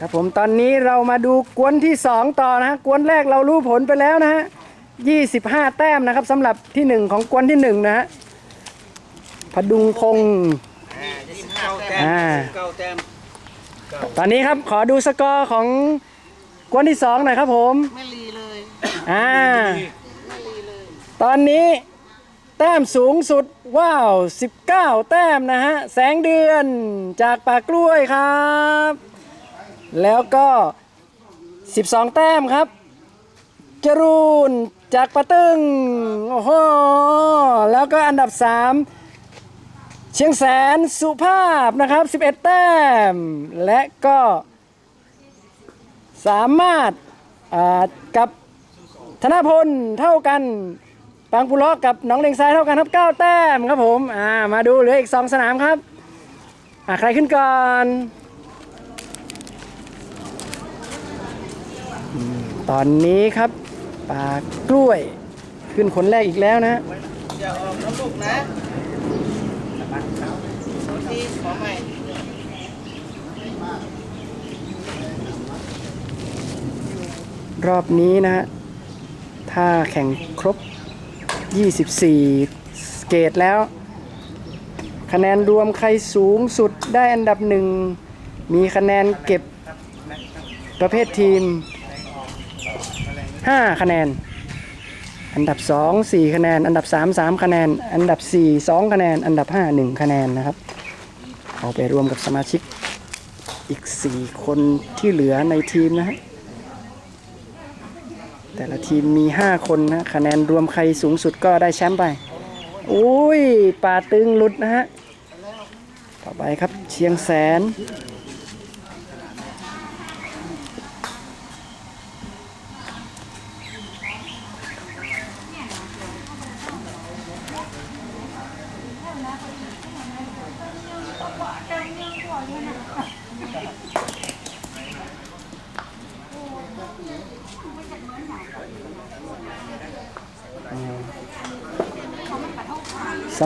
ครับผมตอนนี้เรามาดูกวนที่ 2 ต่อนะฮะกวนแรกเรารู้ผลไปแล้วนะฮะ25 แต้มนะครับสำหรับที่ 1 ของกวนที่ 1 นะฮะพดุงพงศ์เก้าแต้มอ่าเก้าแต้มตอนนี้ครับขอดูสกอร์ของกวนที่ 2 หน่อยครับผมไม่รีเลยอ่าตอนนี้แต้มสูงสุดว้าว 19 แต้มนะฮะแสงเดือนจากปากกล้วยครับ แล้วก็ 12 แต้มครับ จรูนจากปะตึงโอ้โหแล้วก็อันดับ 3 เชียงแสนสุภาพนะครับ 11 แต้ม และก็สามารถกับธนพลเท่ากันปางปุลาะกับหน้องเลงซ้ายเท่ากันครับ9แต้มครับผม อ่า มาดูเหลืออีก 2 สนามครับ อ่าใครขึ้นก่อนอืม ตอนนี้ครับปลากล้วย ขึ้นคนแรกอีกแล้วนะอย่าออกน้ำลูกนะทีขอใหม่รอบนี้นะฮะถ้าแข่งครบ 24 เกตแล้ว คะแนนรวมใครสูงสุดได้อันดับหนึ่ง มีคะแนนเก็บประเภททีม 5 คะแนน อันดับ 2 4 คะแนน อันดับ 3 3 คะแนน อันดับ 4 2 คะแนน อันดับ 5 1 คะแนนนะครับ เอาไปรวมกับสมาชิกอีก 4 คนที่เหลือในทีมนะฮะแต่ละทีมมี 5 คนนะคะแนนรวมใครสูงสุดก็ได้แชมป์ไปอุ้ยป่าตึงหลุดนะฮะ ต่อไปครับเชียงแสน ส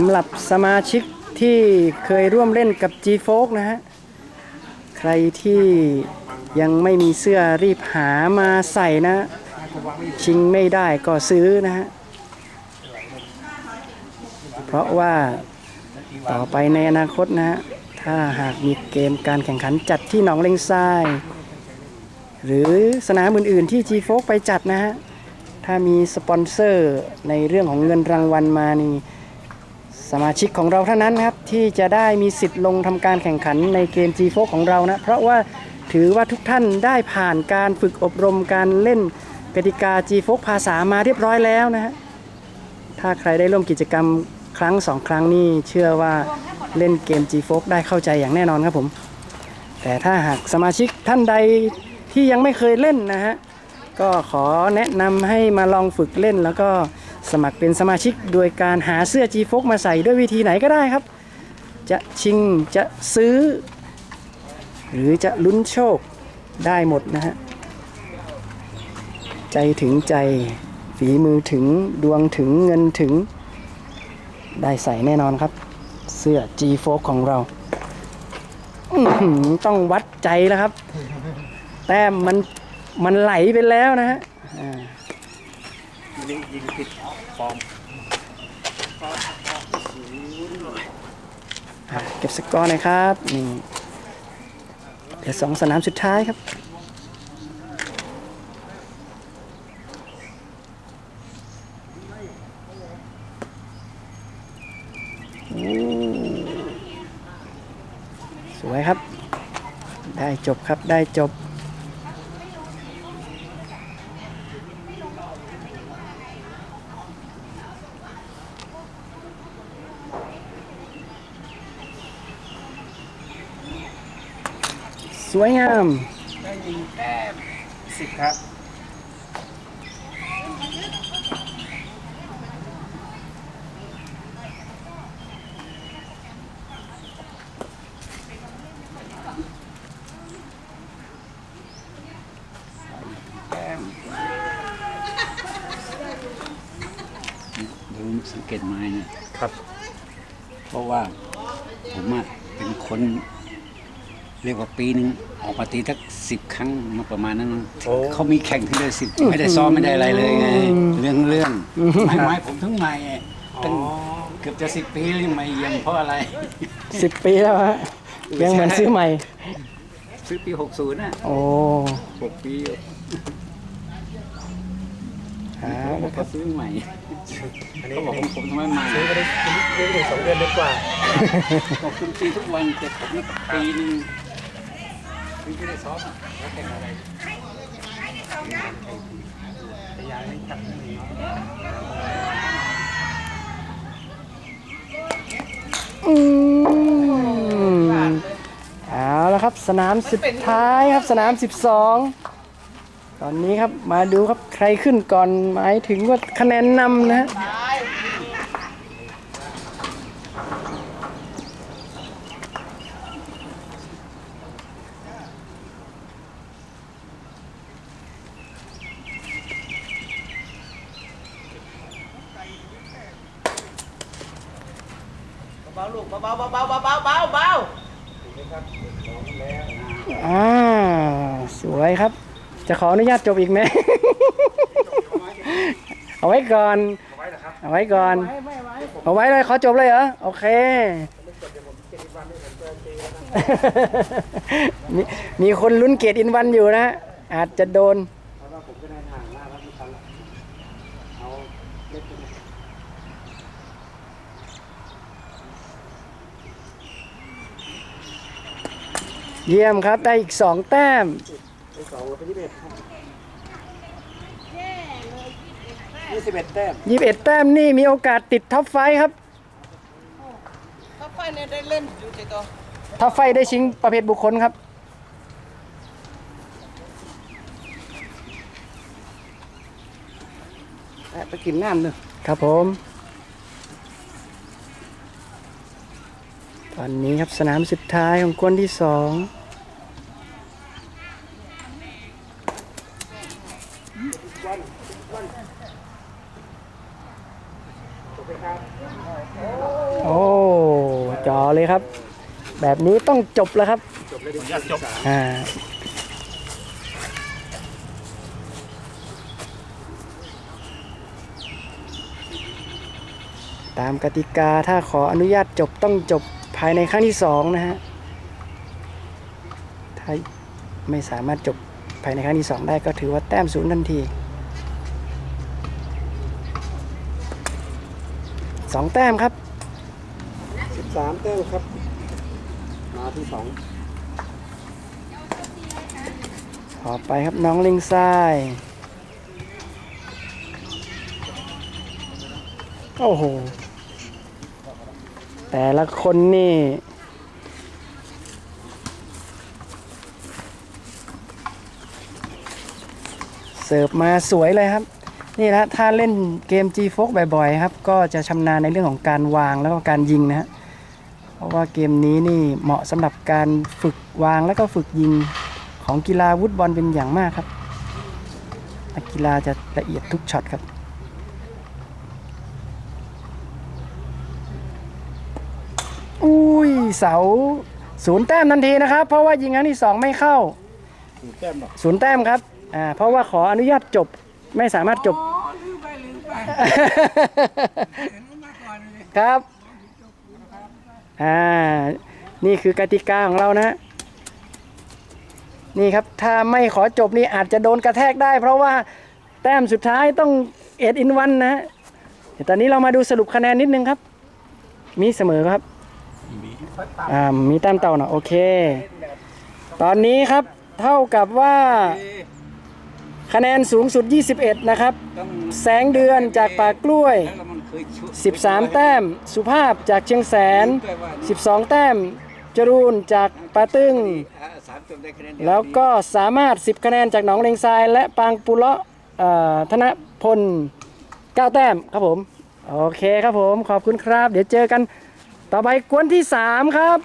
ำหรับสมาชิกที่เคยร่วมเล่นกับ G f o นะฮะ ใครที่ยังไม่มีเสื้อรีบหามาใส่นะ ชิงไม่ได้ก็ซื้อนะฮะ เพราะว่าต่อไปในอนาคตนะฮะ ถ้าหากมีเกมการแข่งขันจัดที่หนองเลงทราย หรือสนามอื่นๆที่ G f o ไปจัดนะฮะ ถ้ามีสปอนเซอร์ในเรื่องของเงินรางวัลมานี่สมาชิกของเราเท่านั้นครับ ที่จะได้มีสิทธิ์ลงทำการแข่งขันในเกม g 4ของเรานะ เพราะว่าถือว่าทุกท่านได้ผ่านการฝึกอบรมการเล่นกติกา g 4ภาษามาเรียบร้อยแล้วนะฮะถ้าใครได้ร่วมกิจกรรม ครั้งสองครั้งนี่เชื่อว่าเล่นเกม g 4ได้เข้าใจอย่างแน่นอนครับผม แต่ถ้าหากสมาชิกท่านใดที่ยังไม่เคยเล่นนะฮะ ก็ขอแนะนำให้มาลองฝึกเล่น แล้วก็สมัครเป็นสมาชิกโดยการหาเสื้อ G f o มาใส่ด้วยวิธีไหนก็ได้ครับ จะชิงจะซื้อ หรือจะลุ้นโชคได้หมดนะฮะ ใจถึงใจฝีมือถึงดวงถึงเงินถึง ได้ใส่แน่นอนครับ เสื้อ G f o ของเราอื้อหือต้องวัดใจแล้วครับ แต้มมันมันไหลไปแล้วนะฮะอ่ายิงยิงผิดฟอร์มอ่าเก็บสกอร์หน่อยครับนี่เหลือสองสนามสุดท้ายครับ โอ้สวยครับ ได้ จบครับได้จบ สวยงาม ได้ยิงแต้มสิครับ แต้ม ดูสังเกตไม้นะครับ เพราะว่าผมอะเป็นคนเรียกว่าปีหนึงออกมาตีทักสิบครั้งมาประมาณนั้นมั้งโอ้ เขามีแข่งที่เลยสิบไม่ได้ซ้อมไม่ได้อะไรเลยไง เรื่องเรื่องไม่ไม่ผมถึงใหม่ตั้งเกือบจะสิบปีแล้วยังไม่เยี่ยมเพราะอะไร สิบปีแล้วฮะยังเหมือนซื้อใหม่ ซื้อปีหกศูนย์น่ะโอ้หกปีหาผมนะคก็รับซื้อใหม่ อันนี้เขาบอกผมผมทำไมใหม่ซื้อไปได้ซื้อไปได้สองเดือนดีกว่าบอกคุณตีทุกวันแต่ผมนี่ปีหนึงปีไม่ได้ซ้อมอะแล้วแข่งอะไรแต่ยายไม่จับไม่มีอืมเอาแล้วครับสนามสุดท้ายครับสนาม12 ตอนนี้ครับมาดูครับใครขึ้นก่อนหมายถึงว่าคะแนนนำนะฮะเบาลูกเบาเบาเบาเบาเบาเบาเบาอ่า สวยครับ จะขออนุญาตจบอีกไหม เอาไว้ก่อน เอาไว้ก่อน เอาไว้เลยขอจบเลยเหรอ โอเค มีมีคนลุ้นเกียรติอินวันอยู่นะ อาจจะโดน เยี่ยมครับ ได้อีกสองแต้ม สองเป็นยี่สิบเอ็ดยี่สิบเอ็ดแต้มยี่สิบเอ็ดแต้มนี่มีโอกาสติดท็อปไฟว์ครับ ถ้าไฟเนี่ยได้เล่นอยู่ใจตัวท็อปไฟว์ได้ชิงประเภทบุคคลครับไปกินน้ำเนอะครับผม ตอนนี้ครับสนามสุดท้ายของกวนที่สอง โอ้จอเลยครับ แบบนี้ต้องจบแล้วครับอยากจบอ่าตามกติกาถ้าขออนุญาตจบต้องจบภายในครั้งที่สองนะฮะ ถ้าไม่สามารถจบ ภายในครั้งที่สองได้ก็ถือว่าแต้มศูนย์ทันทีสองแต้มครับสิบสามแต้มครับ มาที่สองต่อไปครับน้องลิงซ้าย โอ้โห แต่ละคนนี่ สิร์ฟมาสวยเลยครับ นี่นะถ้าเล่นเกม G f o บ่อยๆครับก็จะชำนาญในเรื่องของการวางแล้วก็การยิงนะฮะเพราะว่าเกมนี้นี่เหมาะสำหรับการฝึกวางแล้วก็ฝึกยิงของกีฬาวุฒบอลเป็นอย่างมากครับนักกีฬาจะละเอียดทุกช็อตครับอุ้ยเสาศูนย์แต้มทันทีนะครับ เพราะว่ายิงครั้งที่สองไม่เข้าแต้มหรอศูนย์แต้มครับ อ่าเพราะว่าขออนุญาตจบไม่สามารถจบ อ๋อลืมไปลืมไปเห็นมาก่อนเลยครับ อ่า นี่คือกติกาของเรานะ นี่ครับ ถ้าไม่ขอจบนี่อาจจะโดนกระแทกได้ เพราะว่าแต้มสุดท้ายต้องเอ็ดอินวันนะฮะเดี๋ยวตอนนี้เรามาดูสรุปคะแนนนิดนึงครับ มีเสมอครับ อ่า มีแต้มเต่านะโอเค ตอนนี้ครับ เท่ากับว่า คะแนนสูงสุด 21 นะครับ แสงเดือนจากป่ากล้วยแล้วมันเคย13 แต้ม สุภาพจากเชียงแสน 12 แต้ม จรูนจากปาตึง แล้วก็สามารถ 10 คะแนนจากหนองเลงทราย และปางปุเลาะธนพล 9 แต้มครับผม โอเคครับผม ขอบคุณครับ เดี๋ยวเจอกันต่อไปกวนที่ 3 ครับ